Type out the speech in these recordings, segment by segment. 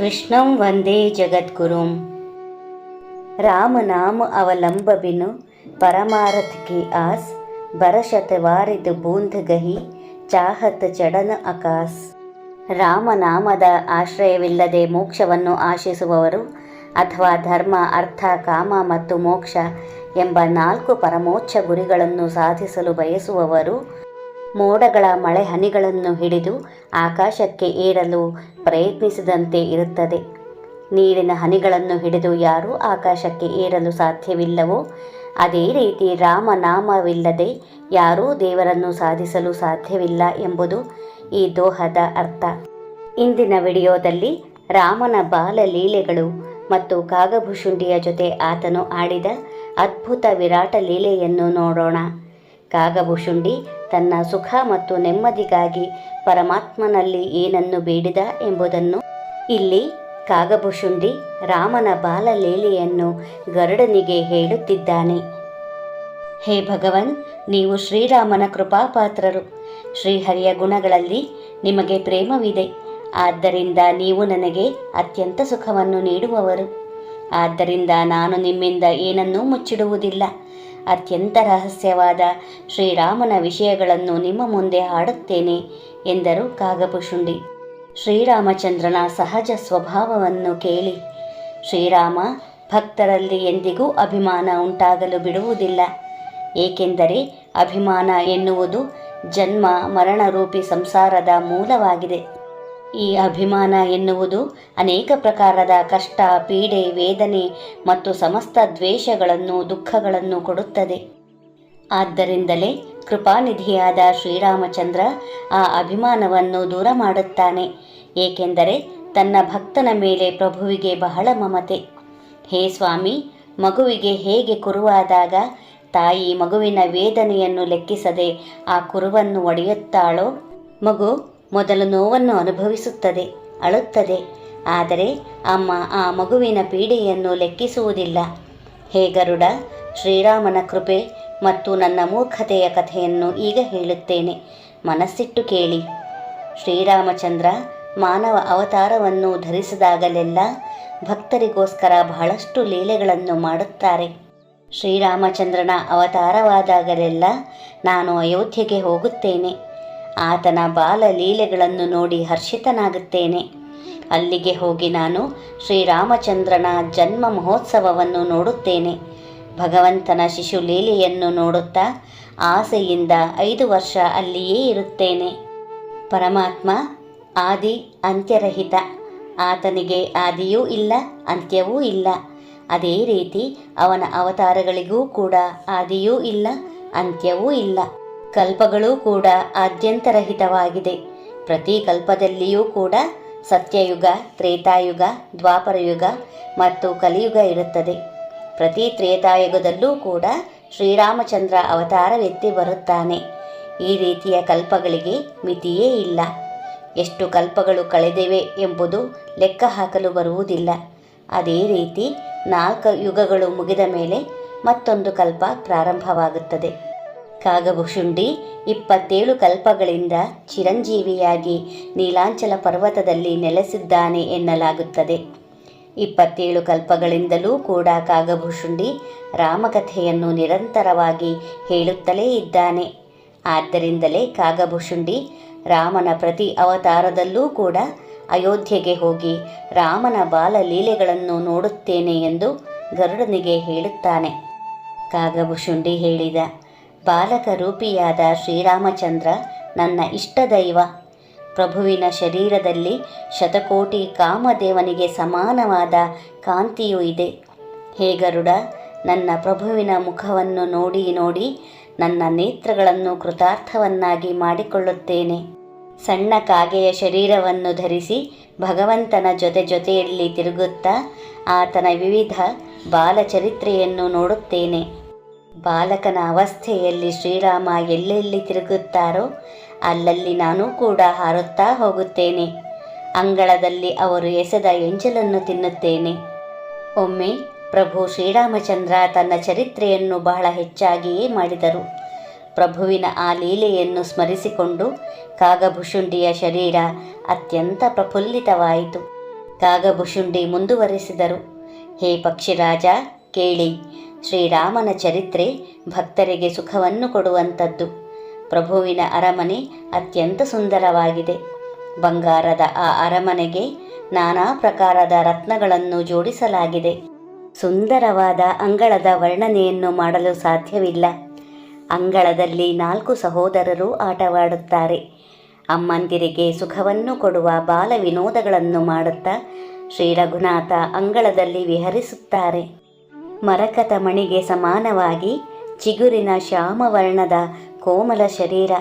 ಕೃಷ್ಣಂ ವಂದೇ ಜಗದ್ಗುರುಂ. ರಾಮನಾಮ ಅವಲಂಬಬಿನು ಪರಮಾರಥ ಕಿ ಆಸ್ ಬರಶತವಾರಿದು ಬೂಂದ್ ಗಹಿ, ಚಾಹತ್ ಚಡನ ಅಕಾಸ್. ರಾಮನಾಮದ ಆಶ್ರಯವಿಲ್ಲದೆ ಮೋಕ್ಷವನ್ನು ಆಶಿಸುವವರು ಅಥವಾ ಧರ್ಮ, ಅರ್ಥ, ಕಾಮ ಮತ್ತು ಮೋಕ್ಷ ಎಂಬ ನಾಲ್ಕು ಪರಮೋಚ್ಚ ಗುರಿಗಳನ್ನು ಸಾಧಿಸಲು ಬಯಸುವವರು ಮೋಡಗಳ ಮಳೆ ಹನಿಗಳನ್ನು ಹಿಡಿದು ಆಕಾಶಕ್ಕೆ ಏರಲು ಪ್ರಯತ್ನಿಸಿದಂತೆ ಇರುತ್ತದೆ. ನೀರಿನ ಹನಿಗಳನ್ನು ಹಿಡಿದು ಯಾರೂ ಆಕಾಶಕ್ಕೆ ಏರಲು ಸಾಧ್ಯವಿಲ್ಲವೋ, ಅದೇ ರೀತಿ ರಾಮನಾಮವಿಲ್ಲದೆ ಯಾರೂ ದೇವರನ್ನು ಸಾಧಿಸಲು ಸಾಧ್ಯವಿಲ್ಲ ಎಂಬುದು ಈ ದೋಹದ ಅರ್ಥ. ಇಂದಿನ ವಿಡಿಯೋದಲ್ಲಿ ರಾಮನ ಬಾಲಲೀಲೆಗಳು ಮತ್ತು ಕಾಗಭುಷುಂಡಿಯ ಜೊತೆ ಆತನು ಆಡಿದ ಅದ್ಭುತ ವಿರಾಟ ಲೀಲೆಯನ್ನು ನೋಡೋಣ. ಕಾಗಭುಷುಂಡಿ ತನ್ನ ಸುಖ ಮತ್ತು ನೆಮ್ಮದಿಗಾಗಿ ಪರಮಾತ್ಮನಲ್ಲಿ ಏನನ್ನು ಬೇಡಿದ ಎಂಬುದನ್ನು ಇಲ್ಲಿ ಕಾಗಭುಷುಂಡಿ ರಾಮನ ಬಾಲಲೀಲೆಯನ್ನು ಗರುಡನಿಗೆ ಹೇಳುತ್ತಿದ್ದಾನೆ. ಹೇ ಭಗವನ್, ನೀವು ಶ್ರೀರಾಮನ ಕೃಪಾಪಾತ್ರರು. ಶ್ರೀಹರಿಯ ಗುಣಗಳಲ್ಲಿ ನಿಮಗೆ ಪ್ರೇಮವಿದೆ. ಆದ್ದರಿಂದ ನೀವು ನನಗೆ ಅತ್ಯಂತ ಸುಖವನ್ನು ನೀಡುವವರು. ಆದ್ದರಿಂದ ನಾನು ನಿಮ್ಮಿಂದ ಏನನ್ನೂ ಮುಚ್ಚಿಡುವುದಿಲ್ಲ. ಅತ್ಯಂತ ರಹಸ್ಯವಾದ ಶ್ರೀರಾಮನ ವಿಷಯಗಳನ್ನು ನಿಮ್ಮ ಮುಂದೆ ಹಾಡುತ್ತೇನೆ ಎಂದರು ಕಾಗಪುಶುಂಡಿ. ಶ್ರೀರಾಮಚಂದ್ರನ ಸಹಜ ಸ್ವಭಾವವನ್ನು ಕೇಳಿ, ಶ್ರೀರಾಮ, ಭಕ್ತರಲ್ಲಿ ಎಂದಿಗೂ ಅಭಿಮಾನ ಉಂಟಾಗಲು ಬಿಡುವುದಿಲ್ಲ. ಏಕೆಂದರೆ ಅಭಿಮಾನ ಎನ್ನುವುದು ಜನ್ಮ ಮರಣರೂಪಿ ಸಂಸಾರದ ಮೂಲವಾಗಿದೆ. ಈ ಅಭಿಮಾನ ಎನ್ನುವುದು ಅನೇಕ ಪ್ರಕಾರದ ಕಷ್ಟ, ಪೀಡೆ, ವೇದನೆ ಮತ್ತು ಸಮಸ್ತ ದ್ವೇಷಗಳನ್ನು, ದುಃಖಗಳನ್ನು ಕೊಡುತ್ತದೆ. ಆದ್ದರಿಂದಲೇ ಕೃಪಾನಿಧಿಯಾದ ಶ್ರೀರಾಮಚಂದ್ರ ಆ ಅಭಿಮಾನವನ್ನು ದೂರ ಮಾಡುತ್ತಾನೆ, ಏಕೆಂದರೆ ತನ್ನ ಭಕ್ತನ ಮೇಲೆ ಪ್ರಭುವಿಗೆ ಬಹಳ ಮಮತೆ. ಹೇ ಸ್ವಾಮಿ, ಮಗುವಿಗೆ ಹೇಗೆ ಕುರುವಾದಾಗ ತಾಯಿ ಮಗುವಿನ ವೇದನೆಯನ್ನು ಲೆಕ್ಕಿಸದೆ ಆ ಕುರುವನ್ನು ಒಡೆಯುತ್ತಾಳೋ? ಮಗು ಮೊದಲು ನೋವನ್ನು ಅನುಭವಿಸುತ್ತದೆ, ಅಳುತ್ತದೆ. ಆದರೆ ಅಮ್ಮ ಆ ಮಗುವಿನ ಪೀಡೆಯನ್ನು ಲೆಕ್ಕಿಸುವುದಿಲ್ಲ. ಹೇ ಗರುಡ, ಶ್ರೀರಾಮನ ಕೃಪೆ ಮತ್ತು ನನ್ನ ಮೂರ್ಖತೆಯ ಕಥೆಯನ್ನು ಈಗ ಹೇಳುತ್ತೇನೆ. ಮನಸ್ಸಿಟ್ಟು ಕೇಳಿ. ಶ್ರೀರಾಮಚಂದ್ರ, ಮಾನವ ಅವತಾರವನ್ನು ಧರಿಸಿದಾಗಲೆಲ್ಲ ಭಕ್ತರಿಗೋಸ್ಕರ ಬಹಳಷ್ಟು ಲೀಲೆಗಳನ್ನು ಮಾಡುತ್ತಾರೆ. ಶ್ರೀರಾಮಚಂದ್ರನ ಅವತಾರವಾದಾಗಲೆಲ್ಲ ನಾನು ಅಯೋಧ್ಯೆಗೆ ಹೋಗುತ್ತೇನೆ. ಆತನ ಬಾಲ ಲೀಲೆಗಳನ್ನು ನೋಡಿ ಹರ್ಷಿತನಾಗುತ್ತೇನೆ. ಅಲ್ಲಿಗೆ ಹೋಗಿ ನಾನು ಶ್ರೀರಾಮಚಂದ್ರನ ಜನ್ಮ ಮಹೋತ್ಸವವನ್ನು ನೋಡುತ್ತೇನೆ. ಭಗವಂತನ ಶಿಶು ಲೀಲೆಯನ್ನು ನೋಡುತ್ತಾ ಆಸೆಯಿಂದ ಐದು ವರ್ಷ ಅಲ್ಲಿಯೇ ಇರುತ್ತೇನೆ. ಪರಮಾತ್ಮ ಆದಿ ಅಂತ್ಯರಹಿತ. ಆತನಿಗೆ ಆದಿಯೂ ಇಲ್ಲ, ಅಂತ್ಯವೂ ಇಲ್ಲ. ಅದೇ ರೀತಿ ಅವನ ಅವತಾರಗಳಿಗೂ ಕೂಡ ಆದಿಯೂ ಇಲ್ಲ, ಅಂತ್ಯವೂ ಇಲ್ಲ. ಕಲ್ಪಗಳೂ ಕೂಡ ಆದ್ಯಂತರಹಿತವಾಗಿದೆ ಪ್ರತಿ ಕಲ್ಪದಲ್ಲಿಯೂ ಕೂಡ ಸತ್ಯಯುಗ, ತ್ರೇತಾಯುಗ, ದ್ವಾಪರಯುಗ ಮತ್ತು ಕಲಿಯುಗ ಇರುತ್ತದೆ. ಪ್ರತಿ ತ್ರೇತಾಯುಗದಲ್ಲೂ ಕೂಡ ಶ್ರೀರಾಮಚಂದ್ರ ಅವತಾರ ಅವತಾರವೆತ್ತಿ ಬರುತ್ತಾನೆ. ಈ ರೀತಿಯ ಕಲ್ಪಗಳಿಗೆ ಮಿತಿಯೇ ಇಲ್ಲ. ಎಷ್ಟು ಕಲ್ಪಗಳು ಕಳೆದಿವೆ ಎಂಬುದು ಲೆಕ್ಕ ಹಾಕಲು ಬರುವುದಿಲ್ಲ. ಅದೇ ರೀತಿ ನಾಲ್ಕು ಯುಗಗಳು ಮುಗಿದ ಮೇಲೆ ಮತ್ತೊಂದು ಕಲ್ಪ ಪ್ರಾರಂಭವಾಗುತ್ತದೆ. ಕಾಗಭುಷುಂಡಿ ಇಪ್ಪತ್ತೇಳು ಕಲ್ಪಗಳಿಂದ ಚಿರಂಜೀವಿಯಾಗಿ ನೀಲಾಂಚಲ ಪರ್ವತದಲ್ಲಿ ನೆಲೆಸಿದ್ದಾನೆ ಎನ್ನಲಾಗುತ್ತದೆ. ಇಪ್ಪತ್ತೇಳು ಕಲ್ಪಗಳಿಂದಲೂ ಕೂಡ ಕಾಗಭೂಷುಂಡಿ ರಾಮಕಥೆಯನ್ನು ನಿರಂತರವಾಗಿ ಹೇಳುತ್ತಲೇ ಇದ್ದಾನೆ. ಆದ್ದರಿಂದಲೇ ಕಾಗಭೂಷುಂಡಿ ರಾಮನ ಪ್ರತಿ ಅವತಾರದಲ್ಲೂ ಕೂಡ ಅಯೋಧ್ಯೆಗೆ ಹೋಗಿ ರಾಮನ ಬಾಲಲೀಲೆಗಳನ್ನು ನೋಡುತ್ತೇನೆ ಎಂದು ಗರುಡನಿಗೆ ಹೇಳುತ್ತಾನೆ. ಕಾಗಭುಷುಂಡಿ ಹೇಳಿದ ಬಾಲಕ ರೂಪಿಯಾದ ಶ್ರೀರಾಮಚಂದ್ರ, ನನ್ನ ಇಷ್ಟದೈವ. ಪ್ರಭುವಿನ ಶರೀರದಲ್ಲಿ ಶತಕೋಟಿ ಕಾಮದೇವನಿಗೆ ಸಮಾನವಾದ ಕಾಂತಿಯೂ ಇದೆ. ಹೇ ಗರುಡ, ನನ್ನ ಪ್ರಭುವಿನ ಮುಖವನ್ನು ನೋಡಿ ನೋಡಿ ನನ್ನ ನೇತ್ರಗಳನ್ನು ಕೃತಾರ್ಥವನ್ನಾಗಿ ಮಾಡಿಕೊಳ್ಳುತ್ತೇನೆ. ಸಣ್ಣ ಕಾಗೆಯ ಶರೀರವನ್ನು ಧರಿಸಿ ಭಗವಂತನ ಜೊತೆ ಜೊತೆಯಲ್ಲಿ ತಿರುಗುತ್ತಾ ಆತನ ವಿವಿಧ ಬಾಲಚರಿತ್ರೆಯನ್ನು ನೋಡುತ್ತೇನೆ. ಬಾಲಕನ ಅವಸ್ಥೆಯಲ್ಲಿ ಶ್ರೀರಾಮ ಎಲ್ಲೆಲ್ಲಿ ತಿರುಗುತ್ತಾರೋ ಅಲ್ಲಲ್ಲಿ ನಾನು ಕೂಡ ಹಾರುತ್ತಾ ಹೋಗುತ್ತೇನೆ. ಅಂಗಳದಲ್ಲಿ ಅವರು ಎಸೆದ ಎಂಜಲನ್ನು ತಿನ್ನುತ್ತೇನೆ. ಒಮ್ಮೆ ಪ್ರಭು ಶ್ರೀರಾಮಚಂದ್ರ ತನ್ನ ಚರಿತ್ರೆಯನ್ನು ಬಹಳ ಹೆಚ್ಚಾಗಿಯೇ ಮಾಡಿದರು. ಪ್ರಭುವಿನ ಆ ಲೀಲೆಯನ್ನು ಸ್ಮರಿಸಿಕೊಂಡು ಕಾಗಭುಷುಂಡಿಯ ಶರೀರ ಅತ್ಯಂತ ಪ್ರಫುಲ್ಲಿತವಾಯಿತು. ಕಾಗಭುಷುಂಡಿ ಮುಂದುವರೆಸಿದರು. ಹೇ ಪಕ್ಷಿರಾಜ, ಕೇಳಿ ಶ್ರೀರಾಮನ ಚರಿತ್ರೆ ಭಕ್ತರಿಗೆ ಸುಖವನ್ನು ಕೊಡುವಂಥದ್ದು. ಪ್ರಭುವಿನ ಅರಮನೆ ಅತ್ಯಂತ ಸುಂದರವಾಗಿದೆ. ಬಂಗಾರದ ಆ ಅರಮನೆಗೆ ನಾನಾ ಪ್ರಕಾರದ ರತ್ನಗಳನ್ನು ಜೋಡಿಸಲಾಗಿದೆ. ಸುಂದರವಾದ ಅಂಗಳದ ವರ್ಣನೆಯನ್ನು ಮಾಡಲು ಸಾಧ್ಯವಿಲ್ಲ. ಅಂಗಳದಲ್ಲಿ ನಾಲ್ಕು ಸಹೋದರರು ಆಟವಾಡುತ್ತಾರೆ. ಅಮ್ಮಂದಿರಿಗೆ ಸುಖವನ್ನು ಕೊಡುವ ಬಾಲ ವಿನೋದಗಳನ್ನು ಮಾಡುತ್ತಾ ಶ್ರೀ ರಘುನಾಥ ಅಂಗಳದಲ್ಲಿ ವಿಹರಿಸುತ್ತಾರೆ. ಮರಕತ ಮಣಿಗೆ ಸಮಾನವಾಗಿ ಚಿಗುರಿನ ಶ್ಯಾಮವರ್ಣದ ಕೋಮಲ ಶರೀರ.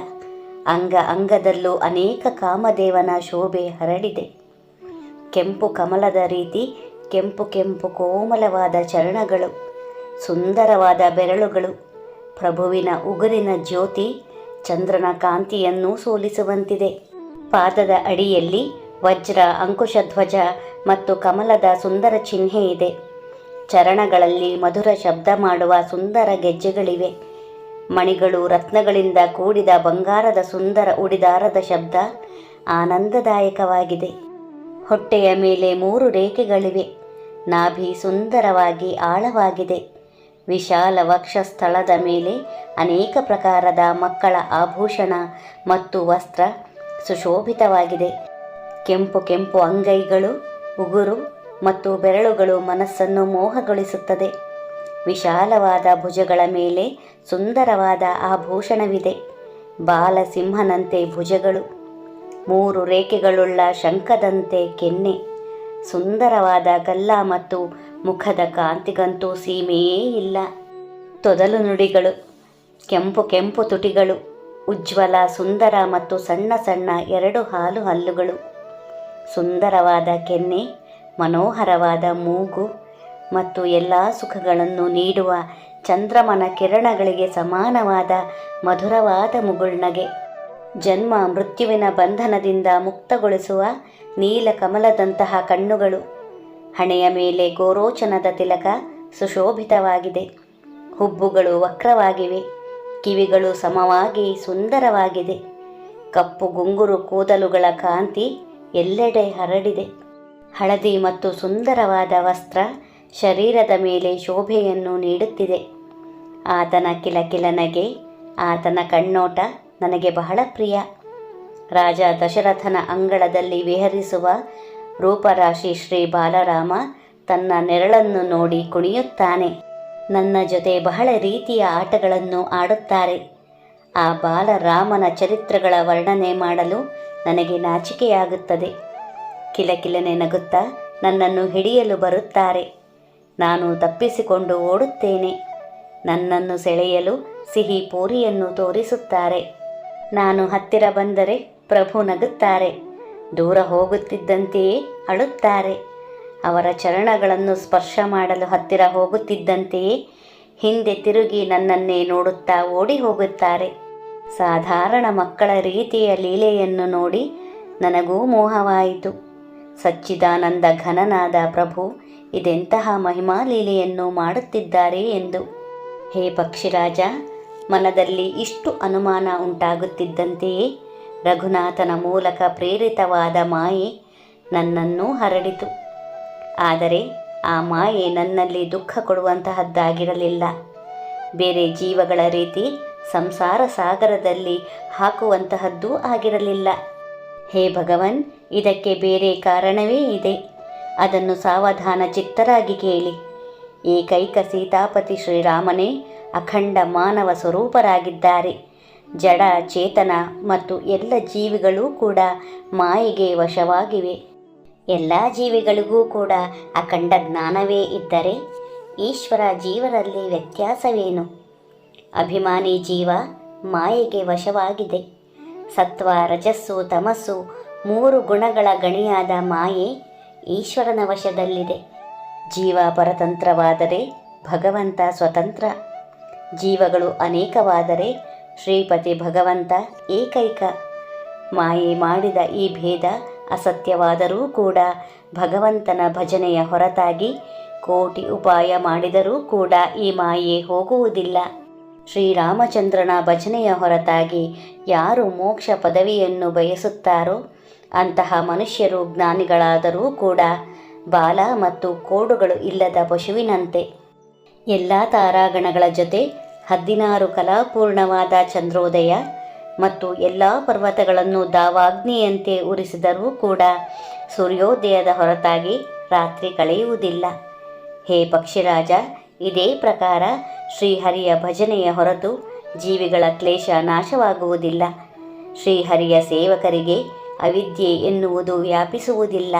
ಅಂಗ ಅಂಗದಲ್ಲೂ ಅನೇಕ ಕಾಮದೇವನ ಶೋಭೆ ಹರಡಿದೆ. ಕೆಂಪು ಕಮಲದ ರೀತಿ, ಕೆಂಪು ಕೆಂಪು ಕೋಮಲವಾದ ಚರಣಗಳು, ಸುಂದರವಾದ ಬೆರಳುಗಳು, ಪ್ರಭುವಿನ ಉಗುರಿನ ಜ್ಯೋತಿ ಚಂದ್ರನ ಕಾಂತಿಯನ್ನು ಸೋಲಿಸುವಂತಿದೆ. ಪಾದದ ಅಡಿಯಲ್ಲಿ ವಜ್ರ, ಅಂಕುಶಧ್ವಜ ಮತ್ತು ಕಮಲದ ಸುಂದರ ಚಿಹ್ನೆ ಇದೆ. ಚರಣಗಳಲ್ಲಿ ಮಧುರ ಶಬ್ದ ಮಾಡುವ ಸುಂದರ ಗೆಜ್ಜೆಗಳಿವೆ. ಮಣಿಗಳು ರತ್ನಗಳಿಂದ ಕೂಡಿದ ಬಂಗಾರದ ಸುಂದರ ಉಡಿದಾರದ ಶಬ್ದ ಆನಂದದಾಯಕವಾಗಿದೆ. ಹೊಟ್ಟೆಯ ಮೇಲೆ ಮೂರು ರೇಖೆಗಳಿವೆ. ನಾಭಿ ಸುಂದರವಾಗಿ ಆಳವಾಗಿದೆ. ವಿಶಾಲ ವಕ್ಷಸ್ಥಳದ ಮೇಲೆ ಅನೇಕ ಪ್ರಕಾರದ ಮಕ್ಕಳ ಆಭೂಷಣ ಮತ್ತು ವಸ್ತ್ರ ಸುಶೋಭಿತವಾಗಿದೆ. ಕೆಂಪು ಕೆಂಪು ಅಂಗೈಗಳು, ಉಗುರು ಮತ್ತು ಬೆರಳುಗಳು ಮನಸ್ಸನ್ನು ಮೋಹಗೊಳಿಸುತ್ತದೆ. ವಿಶಾಲವಾದ ಭುಜಗಳ ಮೇಲೆ ಸುಂದರವಾದ ಆಭೂಷಣವಿದೆ. ಬಾಲಸಿಂಹನಂತೆ ಭುಜಗಳು. ಮೂರು ರೇಖೆಗಳುಳ್ಳ ಶಂಖದಂತೆ ಕೆನ್ನೆ. ಸುಂದರವಾದ ಗಲ್ಲ ಮತ್ತು ಮುಖದ ಕಾಂತಿಗಂತೂ ಸೀಮೆಯೇ ಇಲ್ಲ. ತೊದಲು ನುಡಿಗಳು. ಕೆಂಪು ಕೆಂಪು ತುಟಿಗಳು. ಉಜ್ವಲ, ಸುಂದರ ಮತ್ತು ಸಣ್ಣ ಸಣ್ಣ ಎರಡು ಹಾಲು ಹಲ್ಲುಗಳು. ಸುಂದರವಾದ ಕೆನ್ನೆ. ಮನೋಹರವಾದ ಮೂಗು ಮತ್ತು ಎಲ್ಲ ಸುಖಗಳನ್ನು ನೀಡುವ ಚಂದ್ರಮನ ಕಿರಣಗಳಿಗೆ ಸಮಾನವಾದ ಮಧುರವಾದ ಮುಗುಳ್ನಗೆ ಜನ್ಮ ಮೃತ್ಯುವಿನ ಬಂಧನದಿಂದ ಮುಕ್ತಗೊಳಿಸುವ ನೀಲ ಕಮಲದಂತಹ ಕಣ್ಣುಗಳು. ಹಣೆಯ ಮೇಲೆ ಗೋರೋಚನದ ತಿಲಕ ಸುಶೋಭಿತವಾಗಿದೆ. ಹುಬ್ಬುಗಳು ವಕ್ರವಾಗಿವೆ. ಕಿವಿಗಳು ಸಮವಾಗಿ ಸುಂದರವಾಗಿದೆ. ಕಪ್ಪು ಗುಂಗುರು ಕೂದಲುಗಳ ಕಾಂತಿ ಎಲ್ಲೆಡೆ ಹರಡಿದೆ. ಹಳದಿ ಮತ್ತು ಸುಂದರವಾದ ವಸ್ತ್ರ ಶರೀರದ ಮೇಲೆ ಶೋಭೆಯನ್ನು ನೀಡುತ್ತಿದೆ. ಆತನ ಕಿಲಕಿಲನಗೆ, ಆತನ ಕಣ್ಣೋಟ ನನಗೆ ಬಹಳ ಪ್ರಿಯ. ರಾಜ ದಶರಥನ ಅಂಗಳದಲ್ಲಿ ವಿಹರಿಸುವ ರೂಪರಾಶಿ ಶ್ರೀ ಬಾಲರಾಮ ತನ್ನ ನೆರಳನ್ನು ನೋಡಿ ಕುಣಿಯುತ್ತಾನೆ. ನನ್ನ ಜೊತೆ ಬಹಳ ರೀತಿಯ ಆಟಗಳನ್ನು ಆಡುತ್ತಾರೆ. ಆ ಬಾಲರಾಮನ ಚರಿತ್ರೆಗಳ ವರ್ಣನೆ ಮಾಡಲು ನನಗೆ ನಾಚಿಕೆಯಾಗುತ್ತದೆ. ಕಿಲಕಿಲನೆ ನಗುತ್ತಾ ನನ್ನನ್ನು ಹಿಡಿಯಲು ಬರುತ್ತಾರೆ. ನಾನು ತಪ್ಪಿಸಿಕೊಂಡು ಓಡುತ್ತೇನೆ. ನನ್ನನ್ನು ಸೆಳೆಯಲು ಸಿಹಿ ಪೂರಿಯನ್ನು ತೋರಿಸುತ್ತಾರೆ. ನಾನು ಹತ್ತಿರ ಬಂದರೆ ಪ್ರಭು ನಗುತ್ತಾರೆ. ದೂರ ಹೋಗುತ್ತಿದ್ದಂತೆಯೇ ಅಳುತ್ತಾರೆ. ಅವರ ಚರಣಗಳನ್ನು ಸ್ಪರ್ಶ ಮಾಡಲು ಹತ್ತಿರ ಹೋಗುತ್ತಿದ್ದಂತೆಯೇ ಹಿಂದೆ ತಿರುಗಿ ನನ್ನನ್ನೇ ನೋಡುತ್ತಾ ಓಡಿ ಹೋಗುತ್ತಾರೆ. ಸಾಧಾರಣ ಮಕ್ಕಳ ರೀತಿಯ ಲೀಲೆಯನ್ನು ನೋಡಿ ನನಗೂ ಮೋಹವಾಯಿತು. ಸಚ್ಚಿದಾನಂದ ಘನನಾದ ಪ್ರಭು, ಇದೆಂತಹ ಮಹಿಮಾ ಲೀಲೆಯನ್ನು ಮಾಡುತ್ತಿದ್ದಾರೆ ಎಂದು. ಹೇ ಪಕ್ಷಿರಾಜ, ಮನದಲ್ಲಿ ಇಷ್ಟು ಅನುಮಾನ ಉಂಟಾಗುತ್ತಿದ್ದಂತೆಯೇ ರಘುನಾಥನ ಮೂಲಕ ಪ್ರೇರಿತವಾದ ಮಾಯೆ ನನ್ನನ್ನು ಹರಡಿತು. ಆದರೆ ಆ ಮಾಯೆ ನನ್ನಲ್ಲಿ ದುಃಖ ಕೊಡುವಂತಹದ್ದಾಗಿರಲಿಲ್ಲ. ಬೇರೆ ಜೀವಗಳ ರೀತಿ ಸಂಸಾರ ಸಾಗರದಲ್ಲಿ ಹಾಕುವಂತಹದ್ದೂ ಆಗಿರಲಿಲ್ಲ. ಹೇ ಭಗವನ್ ಇದಕ್ಕೆ ಬೇರೆ ಕಾರಣವೇ ಇದೆ. ಅದನ್ನು ಸಾವಧಾನ ಚಿತ್ತರಾಗಿ ಕೇಳಿ. ಏಕೈಕ ಸೀತಾಪತಿ ಶ್ರೀರಾಮನೇ ಅಖಂಡ ಮಾನವ ಸ್ವರೂಪರಾಗಿದ್ದಾರೆ. ಜಡ, ಚೇತನ ಮತ್ತು ಎಲ್ಲ ಜೀವಿಗಳೂ ಕೂಡ ಮಾಯೆಗೆ ವಶವಾಗಿವೆ. ಎಲ್ಲ ಜೀವಿಗಳಿಗೂ ಕೂಡ ಅಖಂಡ ಜ್ಞಾನವೇ ಇದ್ದರೆ ಈಶ್ವರ ಜೀವರಲ್ಲಿ ವ್ಯತ್ಯಾಸವೇನು? ಅಭಿಮಾನಿ ಜೀವ ಮಾಯೆಗೆ ವಶವಾಗಿದೆ. ಸತ್ವ, ರಜಸ್ಸು, ತಮಸ್ಸು ಮೂರು ಗುಣಗಳ ಗಣಿಯಾದ ಮಾಯೆ ಈಶ್ವರನ ವಶದಲ್ಲಿದೆ. ಜೀವ ಪರತಂತ್ರವಾದರೆ ಭಗವಂತ ಸ್ವತಂತ್ರ. ಜೀವಗಳು ಅನೇಕವಾದರೆ ಶ್ರೀಪತಿ ಭಗವಂತ ಏಕೈಕ. ಮಾಯೆ ಮಾಡಿದ ಈ ಭೇದ ಅಸತ್ಯವಾದರೂ ಕೂಡ ಭಗವಂತನ ಭಜನೆಯ ಹೊರತಾಗಿ ಕೋಟಿ ಉಪಾಯ ಮಾಡಿದರೂ ಕೂಡ ಈ ಮಾಯೆ ಹೋಗುವುದಿಲ್ಲ. ಶ್ರೀರಾಮಚಂದ್ರನ ಭಜನೆಯ ಹೊರತಾಗಿ ಯಾರು ಮೋಕ್ಷ ಪದವಿಯನ್ನು ಬಯಸುತ್ತಾರೋ ಅಂತಹ ಮನುಷ್ಯರು ಜ್ಞಾನಿಗಳಾದರೂ ಕೂಡ ಬಾಲ ಮತ್ತು ಕೋಡುಗಳು ಇಲ್ಲದ ಪಶುವಿನಂತೆ. ಎಲ್ಲ ತಾರಾಗಣಗಳ ಜೊತೆ ಹದಿನಾರು ಕಲಾಪೂರ್ಣವಾದ ಚಂದ್ರೋದಯ ಮತ್ತು ಎಲ್ಲ ಪರ್ವತಗಳನ್ನು ದಾವಾಗ್ನಿಯಂತೆ ಉರಿಸಿದರೂ ಕೂಡ ಸೂರ್ಯೋದಯದ ಹೊರತಾಗಿ ರಾತ್ರಿ ಕಳೆಯುವುದಿಲ್ಲ. ಹೇ ಪಕ್ಷಿರಾಜ, ಇದೇ ಪ್ರಕಾರ ಶ್ರೀಹರಿಯ ಭಜನೆಯ ಹೊರತು ಜೀವಿಗಳ ಕ್ಲೇಶ ನಾಶವಾಗುವುದಿಲ್ಲ. ಶ್ರೀಹರಿಯ ಸೇವಕರಿಗೆ ಅವಿದ್ಯೆ ಎನ್ನುವುದು ವ್ಯಾಪಿಸುವುದಿಲ್ಲ.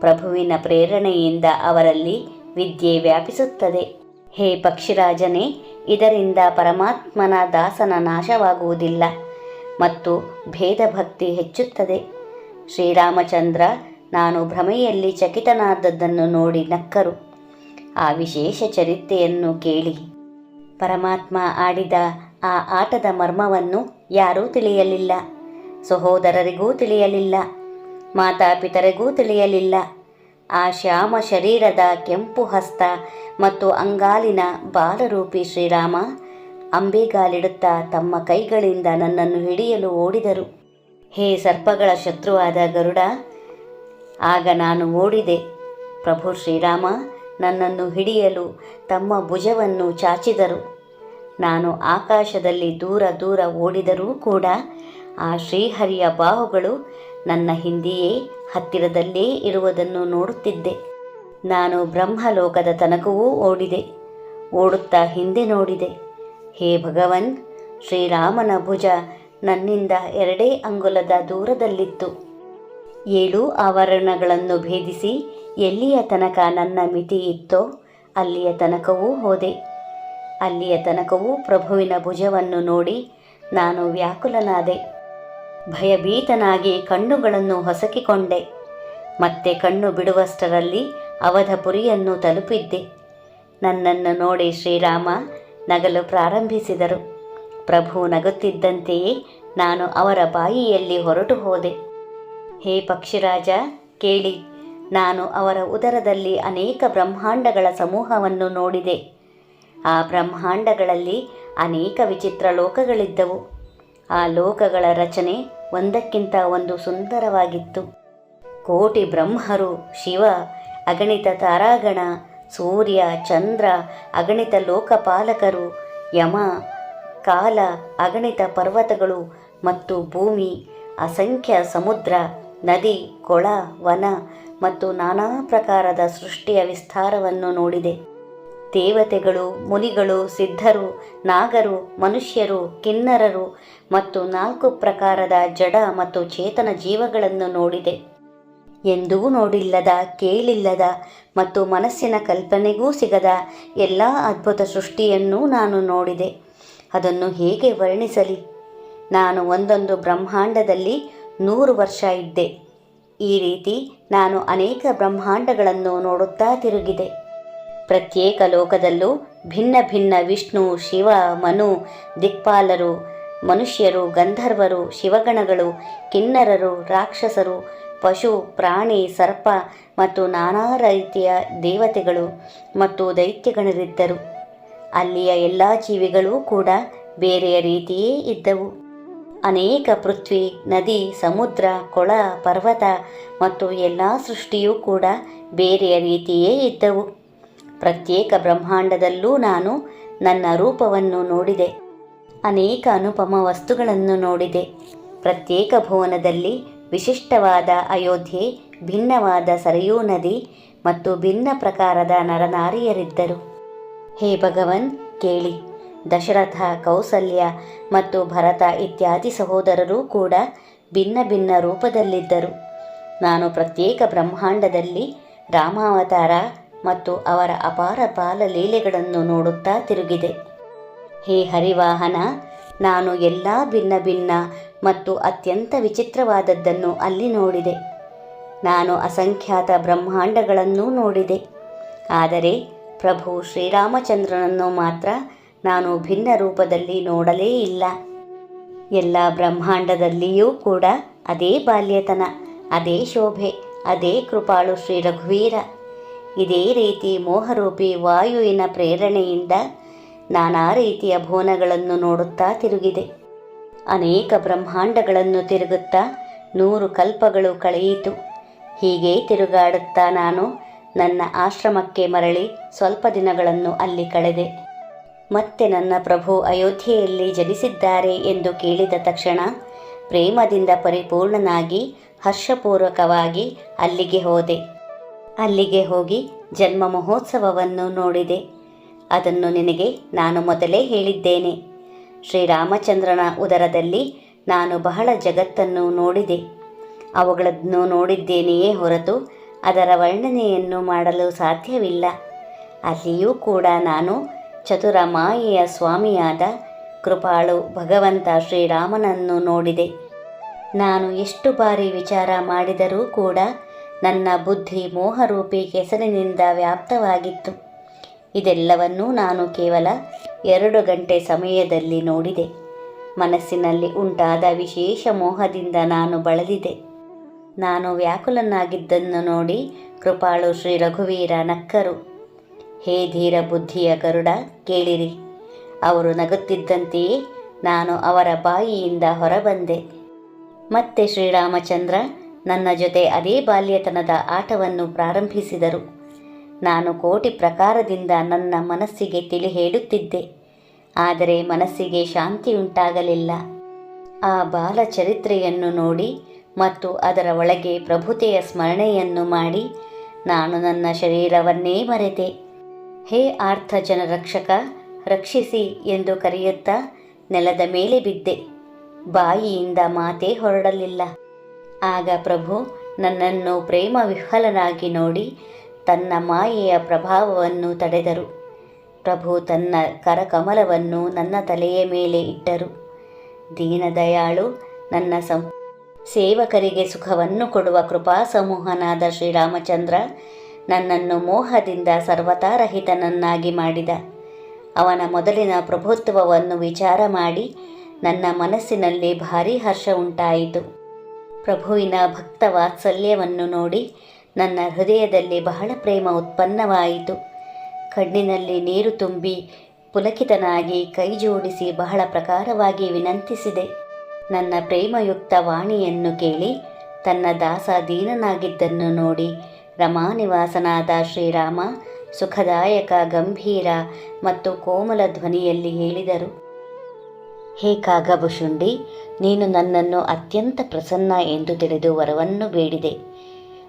ಪ್ರಭುವಿನ ಪ್ರೇರಣೆಯಿಂದ ಅವರಲ್ಲಿ ವಿದ್ಯೆ ವ್ಯಾಪಿಸುತ್ತದೆ. ಹೇ ಪಕ್ಷಿರಾಜನೇ, ಇದರಿಂದ ಪರಮಾತ್ಮನ ದಾಸನ ನಾಶವಾಗುವುದಿಲ್ಲ ಮತ್ತು ಭೇದ ಭಕ್ತಿ ಹೆಚ್ಚುತ್ತದೆ. ಶ್ರೀರಾಮಚಂದ್ರ, ನಾನು ಭ್ರಮೆಯಲ್ಲಿ ಚಕಿತನಾದದ್ದನ್ನು ನೋಡಿ ನಕ್ಕರು. ಆ ವಿಶೇಷ ಚರಿತ್ರೆಯನ್ನು ಕೇಳಿ. ಪರಮಾತ್ಮ ಆಡಿದ ಆ ಆಟದ ಮರ್ಮವನ್ನು ಯಾರೂ ತಿಳಿಯಲಿಲ್ಲ. ಸಹೋದರರಿಗೂ ತಿಳಿಯಲಿಲ್ಲ, ಮಾತಾಪಿತರಿಗೂ ತಿಳಿಯಲಿಲ್ಲ. ಆ ಶ್ಯಾಮ ಶರೀರದ ಕೆಂಪು ಹಸ್ತ ಮತ್ತು ಅಂಗಾಲಿನ ಬಾಲರೂಪಿ ಶ್ರೀರಾಮ ಅಂಬೆಗಾಲಿಡುತ್ತಾ ತಮ್ಮ ಕೈಗಳಿಂದ ನನ್ನನ್ನು ಹಿಡಿಯಲು ಓಡಿದರು. ಹೇ ಸರ್ಪಗಳ ಶತ್ರುವಾದ ಗರುಡ, ಆಗ ನಾನು ಓಡಿದೆ. ಪ್ರಭು ಶ್ರೀರಾಮ ನನ್ನನ್ನು ಹಿಡಿಯಲು ತಮ್ಮ ಭುಜವನ್ನು ಚಾಚಿದರು. ನಾನು ಆಕಾಶದಲ್ಲಿ ದೂರ ದೂರ ಓಡಿದರೂ ಕೂಡ ಆ ಶ್ರೀಹರಿಯ ಬಾಹುಗಳು ನನ್ನ ಹಿಂದೆಯೇ ಹತ್ತಿರದಲ್ಲೇ ಇರುವುದನ್ನು ನೋಡುತ್ತಿದ್ದೆ. ನಾನು ಬ್ರಹ್ಮಲೋಕದ ತನಕವೂ ಓಡಿದೆ, ಓಡುತ್ತಾ ಹಿಂದೆ ನೋಡಿದೆ. ಹೇ ಭಗವನ್, ಶ್ರೀರಾಮನ ಭುಜ ನನ್ನಿಂದ ಎರಡೇ ಅಂಗುಲದ ದೂರದಲ್ಲಿತ್ತು. ಏಳು ಆವರಣಗಳನ್ನು ಭೇದಿಸಿ ಎಲ್ಲಿಯ ತನಕ ನನ್ನ ಮಿತಿ ಇತ್ತೋ ಅಲ್ಲಿಯ ತನಕವೂ ಹೋದೆ. ಅಲ್ಲಿಯ ತನಕವೂ ಪ್ರಭುವಿನ ಭುಜವನ್ನು ನೋಡಿ ನಾನು ವ್ಯಾಕುಲನಾದೆ. ಭಯಭೀತನಾಗಿ ಕಣ್ಣುಗಳನ್ನು ಹೊಸಕಿಕೊಂಡೆ. ಮತ್ತೆ ಕಣ್ಣು ಬಿಡುವಷ್ಟರಲ್ಲಿ ಅವಧಪುರಿಯನ್ನು ತಲುಪಿದ್ದೆ. ನನ್ನನ್ನು ನೋಡಿ ಶ್ರೀರಾಮ ನಗಲು ಪ್ರಾರಂಭಿಸಿದರು. ಪ್ರಭು ನಗುತ್ತಿದ್ದಂತೆಯೇ ನಾನು ಅವರ ಬಾಯಿಯಲ್ಲಿ ಹೊರಟು ಹೋದೆ. ಹೇ ಪಕ್ಷಿರಾಜ, ಕೇಳಿ, ನಾನು ಅವರ ಉದರದಲ್ಲಿ ಅನೇಕ ಬ್ರಹ್ಮಾಂಡಗಳ ಸಮೂಹವನ್ನು ನೋಡಿದೆ. ಆ ಬ್ರಹ್ಮಾಂಡಗಳಲ್ಲಿ ಅನೇಕ ವಿಚಿತ್ರ ಲೋಕಗಳಿದ್ದವು. ಆ ಲೋಕಗಳ ರಚನೆ ಒಂದಕ್ಕಿಂತ ಒಂದು ಸುಂದರವಾಗಿತ್ತು. ಕೋಟಿ ಬ್ರಹ್ಮರು, ಶಿವ, ಅಗಣಿತ ತಾರಾಗಣ, ಸೂರ್ಯ, ಚಂದ್ರ, ಅಗಣಿತ ಲೋಕಪಾಲಕರು, ಯಮ, ಕಾಲ, ಅಗಣಿತ ಪರ್ವತಗಳು ಮತ್ತು ಭೂಮಿ, ಅಸಂಖ್ಯ ಸಮುದ್ರ, ನದಿ, ಕೊಳ, ವನ ಮತ್ತು ನಾನಾ ಪ್ರಕಾರದ ಸೃಷ್ಟಿಯ ವಿಸ್ತಾರವನ್ನು ನೋಡಿದೆ. ದೇವತೆಗಳು, ಮುನಿಗಳು, ಸಿದ್ಧರು, ನಾಗರು, ಮನುಷ್ಯರು, ಕಿನ್ನರರು ಮತ್ತು ನಾಲ್ಕು ಪ್ರಕಾರದ ಜಡ ಮತ್ತು ಚೇತನ ಜೀವಗಳನ್ನು ನೋಡಿದೆ. ಎಂದೂ ನೋಡಿಲ್ಲದ, ಕೇಳಿಲ್ಲದ ಮತ್ತು ಮನಸ್ಸಿನ ಕಲ್ಪನೆಗೂ ಸಿಗದ ಎಲ್ಲ ಅದ್ಭುತ ಸೃಷ್ಟಿಯನ್ನೂ ನಾನು ನೋಡಿದೆ. ಅದನ್ನು ಹೇಗೆ ವರ್ಣಿಸಲಿ? ನಾನು ಒಂದೊಂದು ಬ್ರಹ್ಮಾಂಡದಲ್ಲಿ ನೂರು ವರ್ಷ ಇದ್ದೆ. ಈ ರೀತಿ ನಾನು ಅನೇಕ ಬ್ರಹ್ಮಾಂಡಗಳನ್ನು ನೋಡುತ್ತಾ ತಿರುಗಿದೆ. ಪ್ರತ್ಯೇಕ ಲೋಕದಲ್ಲೂ ಭಿನ್ನ ಭಿನ್ನ ವಿಷ್ಣು, ಶಿವ, ಮನು, ದಿಕ್ಪಾಲರು, ಮನುಷ್ಯರು, ಗಂಧರ್ವರು, ಶಿವಗಣಗಳು, ಕಿನ್ನರರು, ರಾಕ್ಷಸರು, ಪಶು, ಪ್ರಾಣಿ, ಸರ್ಪ ಮತ್ತು ನಾನಾ ರೀತಿಯ ದೇವತೆಗಳು ಮತ್ತು ದೈತ್ಯಗಣರಿದ್ದರು. ಅಲ್ಲಿಯ ಎಲ್ಲ ಜೀವಿಗಳೂ ಕೂಡ ಬೇರೆಯ ರೀತಿಯೇ ಇದ್ದವು. ಅನೇಕ ಪೃಥ್ವಿ, ನದಿ, ಸಮುದ್ರ, ಕೊಳ, ಪರ್ವತ ಮತ್ತು ಎಲ್ಲ ಸೃಷ್ಟಿಯೂ ಕೂಡ ಬೇರೆಯ ರೀತಿಯೇ ಇದ್ದವು. ಪ್ರತ್ಯೇಕ ಬ್ರಹ್ಮಾಂಡದಲ್ಲೂ ನಾನು ನನ್ನ ರೂಪವನ್ನು ನೋಡಿದೆ. ಅನೇಕ ಅನುಪಮ ವಸ್ತುಗಳನ್ನು ನೋಡಿದೆ. ಪ್ರತ್ಯೇಕ ಭುವನದಲ್ಲಿ ವಿಶಿಷ್ಟವಾದ ಅಯೋಧ್ಯೆ, ಭಿನ್ನವಾದ ಸರಯೂ ನದಿ ಮತ್ತು ಭಿನ್ನ ಪ್ರಕಾರದ ನರನಾರಿಯರಿದ್ದರು. ಹೇ ಭಗವನ್, ಕೇಳಿ. ದಶರಥ ಕೌಸಲ್ಯ ಮತ್ತು ಭರತ ಇತ್ಯಾದಿ ಸಹೋದರರೂ ಕೂಡ ಭಿನ್ನ ಭಿನ್ನ ರೂಪದಲ್ಲಿದ್ದರು. ನಾನು ಪ್ರತ್ಯೇಕ ಬ್ರಹ್ಮಾಂಡದಲ್ಲಿ ರಾಮಾವತಾರ ಮತ್ತು ಅವರ ಅಪಾರ ಬಾಲಲೀಲೆಗಳನ್ನು ನೋಡುತ್ತಾ ತಿರುಗಿದೆ. ಹೇ ಹರಿವಾಹನ, ನಾನು ಎಲ್ಲ ಭಿನ್ನ ಭಿನ್ನ ಮತ್ತು ಅತ್ಯಂತ ವಿಚಿತ್ರವಾದದ್ದನ್ನು ಅಲ್ಲಿ ನೋಡಿದೆ. ನಾನು ಅಸಂಖ್ಯಾತ ಬ್ರಹ್ಮಾಂಡಗಳನ್ನೂ ನೋಡಿದೆ. ಆದರೆ ಪ್ರಭು ಶ್ರೀರಾಮಚಂದ್ರನನ್ನು ಮಾತ್ರ ನಾನು ಭಿನ್ನ ರೂಪದಲ್ಲಿ ನೋಡಲೇ ಇಲ್ಲ. ಎಲ್ಲ ಬ್ರಹ್ಮಾಂಡದಲ್ಲಿಯೂ ಕೂಡ ಅದೇ ಬಾಲ್ಯತನ, ಅದೇ ಶೋಭೆ, ಅದೇ ಕೃಪಾಳು ಶ್ರೀ ರಘುವೀರ. ಇದೇ ರೀತಿ ಮೋಹರೂಪಿ ವಾಯುವಿನ ಪ್ರೇರಣೆಯಿಂದ ನಾನಾ ರೀತಿಯ ಭುವನಗಳನ್ನು ನೋಡುತ್ತಾ ತಿರುಗಿದೆ. ಅನೇಕ ಬ್ರಹ್ಮಾಂಡಗಳನ್ನು ತಿರುಗುತ್ತಾ ನೂರು ಕಲ್ಪಗಳು ಕಳೆಯಿತು. ಹೀಗೆ ತಿರುಗಾಡುತ್ತಾ ನಾನು ನನ್ನ ಆಶ್ರಮಕ್ಕೆ ಮರಳಿ ಸ್ವಲ್ಪ ದಿನಗಳನ್ನು ಅಲ್ಲಿ ಕಳೆದೆ. ಮತ್ತೆ ನನ್ನ ಪ್ರಭು ಅಯೋಧ್ಯೆಯಲ್ಲಿ ಜನಿಸಿದ್ದಾರೆ ಎಂದು ಕೇಳಿದ ತಕ್ಷಣ ಪ್ರೇಮದಿಂದ ಪರಿಪೂರ್ಣನಾಗಿ ಹರ್ಷಪೂರ್ವಕವಾಗಿ ಅಲ್ಲಿಗೆ ಹೋದೆ. ಅಲ್ಲಿಗೆ ಹೋಗಿ ಜನ್ಮ ಮಹೋತ್ಸವವನ್ನು ನೋಡಿದೆ. ಅದನ್ನು ನಿನಗೆ ನಾನು ಮೊದಲೇ ಹೇಳಿದ್ದೇನೆ. ಶ್ರೀರಾಮಚಂದ್ರನ ಉದರದಲ್ಲಿ ನಾನು ಬಹಳ ಜಗತ್ತನ್ನು ನೋಡಿದೆ. ಅವುಗಳನ್ನು ನೋಡಿದ್ದೇನೆಯೇ ಹೊರತು ಅದರ ವರ್ಣನೆಯನ್ನು ಮಾಡಲು ಸಾಧ್ಯವಿಲ್ಲ. ಅಲ್ಲಿಯೂ ಕೂಡ ನಾನು ಚತುರ ಮಾಯೆಯ ಸ್ವಾಮಿಯಾದ ಕೃಪಾಳು ಭಗವಂತ ಶ್ರೀರಾಮನನ್ನು ನೋಡಿದೆ. ನಾನು ಎಷ್ಟು ಬಾರಿ ವಿಚಾರ ಮಾಡಿದರೂ ಕೂಡ ನನ್ನ ಬುದ್ಧಿ ಮೋಹರೂಪಿ ಕೆಸರಿನಿಂದ ವ್ಯಾಪ್ತವಾಗಿತ್ತು. ಇದೆಲ್ಲವನ್ನೂ ನಾನು ಕೇವಲ ಎರಡು ಗಂಟೆ ಸಮಯದಲ್ಲಿ ನೋಡಿದೆ. ಮನಸ್ಸಿನಲ್ಲಿ ಉಂಟಾದ ವಿಶೇಷ ಮೋಹದಿಂದ ನಾನು ಬಳಲಿದೆ. ನಾನು ವ್ಯಾಕುಲನಾಗಿದ್ದನ್ನು ನೋಡಿ ಕೃಪಾಳು ಶ್ರೀ ರಘುವೀರ ನಕ್ಕರು. ಹೇ ಧೀರ ಬುದ್ಧಿಯ ಗರುಡ, ಕೇಳಿರಿ. ಅವರು ನಗುತ್ತಿದ್ದಂತೆಯೇ ನಾನು ಅವರ ಬಾಯಿಯಿಂದ ಹೊರಬಂದೆ. ಮತ್ತೆ ಶ್ರೀರಾಮಚಂದ್ರ ನನ್ನ ಜೊತೆ ಅದೇ ಬಾಲ್ಯತನದ ಆಟವನ್ನು ಪ್ರಾರಂಭಿಸಿದರು. ನಾನು ಕೋಟಿ ಪ್ರಕಾರದಿಂದ ನನ್ನ ಮನಸ್ಸಿಗೆ ತಿಳಿ ಹೇಳುತ್ತಿದ್ದೆ. ಆದರೆ ಮನಸ್ಸಿಗೆ ಶಾಂತಿ ಉಂಟಾಗಲಿಲ್ಲ. ಆ ಬಾಲ ಚರಿತ್ರೆಯನ್ನು ನೋಡಿ ಮತ್ತು ಅದರ ಒಳಗೆ ಪ್ರಭುತೆಯ ಸ್ಮರಣೆಯನ್ನು ಮಾಡಿ ನಾನು ನನ್ನ ಶರೀರವನ್ನೇ ಮರೆತೆ. ಹೇ ಆರ್ಥ ಜನರಕ್ಷಕ ರಕ್ಷಿಸಿ ಎಂದು ಕರೆಯುತ್ತಾ ನೆಲದ ಮೇಲೆ ಬಿದ್ದೆ. ಬಾಯಿಯಿಂದ ಮಾತೇ ಹೊರಡಲಿಲ್ಲ. ಆಗ ಪ್ರಭು, ನನ್ನನ್ನು ಪ್ರೇಮ ವಿಹ್ವಲನಾಗಿ ನೋಡಿ ತನ್ನ ಮಾಯೆಯ ಪ್ರಭಾವವನ್ನು ತಡೆದರು. ಪ್ರಭು ತನ್ನ ಕರಕಮಲವನ್ನು ನನ್ನ ತಲೆಯ ಮೇಲೆ ಇಟ್ಟರು. ದೀನದಯಾಳು, ನನ್ನ ಸಂ, ಸೇವಕರಿಗೆ ಸುಖವನ್ನು ಕೊಡುವ ಕೃಪಾ ಸಮೂಹನಾದ ಶ್ರೀರಾಮಚಂದ್ರ ನನ್ನನ್ನು ಮೋಹದಿಂದ ಸರ್ವತಾರಹಿತನನ್ನಾಗಿ ಮಾಡಿದ. ಅವನ ಮೊದಲಿನ ಪ್ರಭುತ್ವವನ್ನು ವಿಚಾರ ಮಾಡಿ ನನ್ನ ಮನಸ್ಸಿನಲ್ಲಿ ಭಾರೀ ಹರ್ಷ ಉಂಟಾಯಿತು. ಪ್ರಭುವಿನ ಭಕ್ತ ವಾತ್ಸಲ್ಯವನ್ನು ನೋಡಿ ನನ್ನ ಹೃದಯದಲ್ಲಿ ಬಹಳ ಪ್ರೇಮ ಉತ್ಪನ್ನವಾಯಿತು. ಕಣ್ಣಿನಲ್ಲಿ ನೀರು ತುಂಬಿ ಪುಲಕಿತನಾಗಿ ಕೈ ಜೋಡಿಸಿ ಬಹಳ ಪ್ರಕಾರವಾಗಿ ವಿನಂತಿಸಿದೆ. ನನ್ನ ಪ್ರೇಮಯುಕ್ತ ವಾಣಿಯನ್ನು ಕೇಳಿ ತನ್ನ ದಾಸ ದೀನನಾಗಿದ್ದನ್ನು ನೋಡಿ ರಮಾನಿವಾಸನಾದ ಶ್ರೀರಾಮ ಸುಖದಾಯಕ, ಗಂಭೀರ ಮತ್ತು ಕೋಮಲ ಧ್ವನಿಯಲ್ಲಿ ಹೇಳಿದರು. ಹೇ ಕಾಗಭುಷುಂಡಿ, ನೀನು ನನ್ನನ್ನು ಅತ್ಯಂತ ಪ್ರಸನ್ನ ಎಂದು ತಿಳಿದು ವರವನ್ನು ಬೇಡಿದೆ.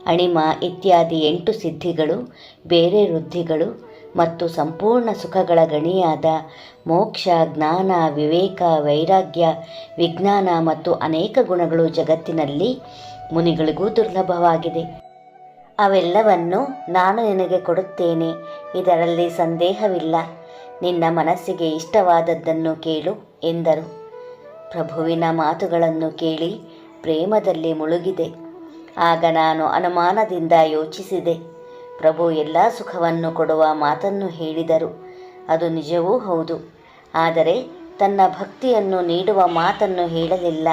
ಅಣಿಮ ಇತ್ಯಾದಿ ಎಂಟು ಸಿದ್ಧಿಗಳು, ಬೇರೆ ವೃದ್ಧಿಗಳು ಮತ್ತು ಸಂಪೂರ್ಣ ಸುಖಗಳ ಗಣಿಯಾದ ಮೋಕ್ಷ, ಜ್ಞಾನ, ವಿವೇಕ, ವೈರಾಗ್ಯ, ವಿಜ್ಞಾನ ಮತ್ತು ಅನೇಕ ಗುಣಗಳು ಜಗತ್ತಿನಲ್ಲಿ ಮುನಿಗಳಿಗೂ ದುರ್ಲಭವಾಗಿದೆ. ಅವೆಲ್ಲವನ್ನು ನಾನು ನಿನಗೆ ಕೊಡುತ್ತೇನೆ. ಇದರಲ್ಲಿ ಸಂದೇಹವಿಲ್ಲ. ನಿನ್ನ ಮನಸ್ಸಿಗೆ ಇಷ್ಟವಾದದ್ದನ್ನು ಕೇಳು ಎಂದರು. ಪ್ರಭುವಿನ ಮಾತುಗಳನ್ನು ಕೇಳಿ ಪ್ರೇಮದಲ್ಲಿ ಮುಳುಗಿದೆ. ಆಗ ನಾನು ಅನುಮಾನದಿಂದ ಯೋಚಿಸಿದೆ. ಪ್ರಭು ಎಲ್ಲ ಸುಖವನ್ನು ಕೊಡುವ ಮಾತನ್ನು ಹೇಳಿದರು. ಅದು ನಿಜವೂ ಹೌದು. ಆದರೆ ತನ್ನ ಭಕ್ತಿಯನ್ನು ನೀಡುವ ಮಾತನ್ನು ಹೇಳಲಿಲ್ಲ.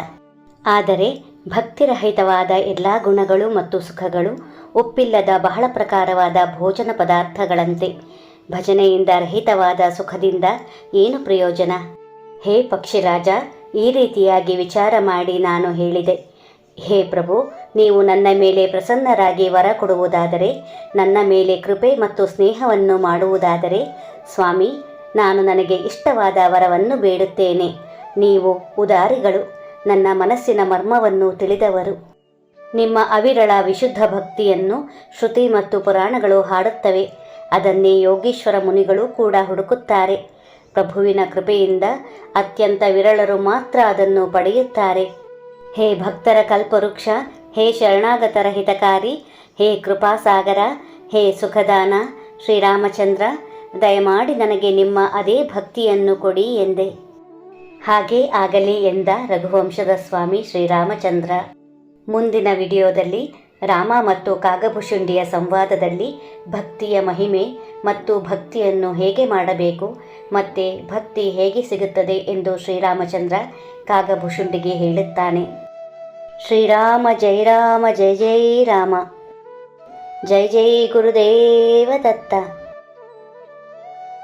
ಆದರೆ ಭಕ್ತಿರಹಿತವಾದ ಎಲ್ಲ ಗುಣಗಳು ಮತ್ತು ಸುಖಗಳು ಒಪ್ಪಿಲ್ಲದ ಬಹಳ ಪ್ರಕಾರವಾದ ಭೋಜನ ಪದಾರ್ಥಗಳಂತೆ ಭಜನೆಯಿಂದ ರಹಿತವಾದ ಸುಖದಿಂದ ಏನು ಪ್ರಯೋಜನ? ಹೇ ಪಕ್ಷಿರಾಜ ಈ ರೀತಿಯಾಗಿ ವಿಚಾರ ಮಾಡಿ ನಾನು ಹೇಳಿದೆ. ಹೇ ಪ್ರಭು, ನೀವು ನನ್ನ ಮೇಲೆ ಪ್ರಸನ್ನರಾಗಿ ವರ ಕೊಡುವುದಾದರೆ, ನನ್ನ ಮೇಲೆ ಕೃಪೆ ಮತ್ತು ಸ್ನೇಹವನ್ನು ಮಾಡುವುದಾದರೆ, ಸ್ವಾಮಿ, ನಾನು ನನಗೆ ಇಷ್ಟವಾದ ವರವನ್ನು ಬೇಡುತ್ತೇನೆ. ನೀವು ಉದಾರಿಗಳು, ನನ್ನ ಮನಸ್ಸಿನ ಮರ್ಮವನ್ನು ತಿಳಿದವರು. ನಿಮ್ಮ ಅವಿರಳ ವಿಶುದ್ಧ ಭಕ್ತಿಯನ್ನು ಶ್ರುತಿ ಮತ್ತು ಪುರಾಣಗಳು ಹಾಡುತ್ತವೆ. ಅದನ್ನೇ ಯೋಗೀಶ್ವರ ಮುನಿಗಳು ಕೂಡ ಹುಡುಕುತ್ತಾರೆ. ಪ್ರಭುವಿನ ಕೃಪೆಯಿಂದ ಅತ್ಯಂತ ವಿರಳರು ಮಾತ್ರ ಅದನ್ನು ಪಡೆಯುತ್ತಾರೆ. ಹೇ ಭಕ್ತರ ಕಲ್ಪವೃಕ್ಷ, ಹೇ ಶರಣಾಗತರ ಹಿತಕಾರಿ ಹೇ ಕೃಪಾಸಾಗರ, ಹೇ ಸುಖದಾನ, ಶ್ರೀರಾಮಚಂದ್ರ, ದಯಮಾಡಿ ನನಗೆ ನಿಮ್ಮ ಅದೇ ಭಕ್ತಿಯನ್ನು ಕೊಡಿ ಎಂದೆ. ಹಾಗೇ ಆಗಲಿ ಎಂದ ರಘುವಂಶದ ಸ್ವಾಮಿ ಶ್ರೀರಾಮಚಂದ್ರ. ಮುಂದಿನ ವಿಡಿಯೋದಲ್ಲಿ ರಾಮ ಮತ್ತು ಕಾಗಭುಷುಂಡಿಯ ಸಂವಾದದಲ್ಲಿ ಭಕ್ತಿಯ ಮಹಿಮೆ ಮತ್ತು ಭಕ್ತಿಯನ್ನು ಹೇಗೆ ಮಾಡಬೇಕು, ಮತ್ತೆ ಭಕ್ತಿ ಹೇಗೆ ಸಿಗುತ್ತದೆ ಎಂದು ಶ್ರೀರಾಮಚಂದ್ರ ಕಾಗಭುಷುಂಡಿಗೆ ಹೇಳುತ್ತಾನೆ. ಶ್ರೀರಾಮ, ಜೈ ರಾಮ, ಜೈ ಜೈ ರಾಮ. ಜೈ ಜೈ ಗುರುದೇವ ದತ್ತ.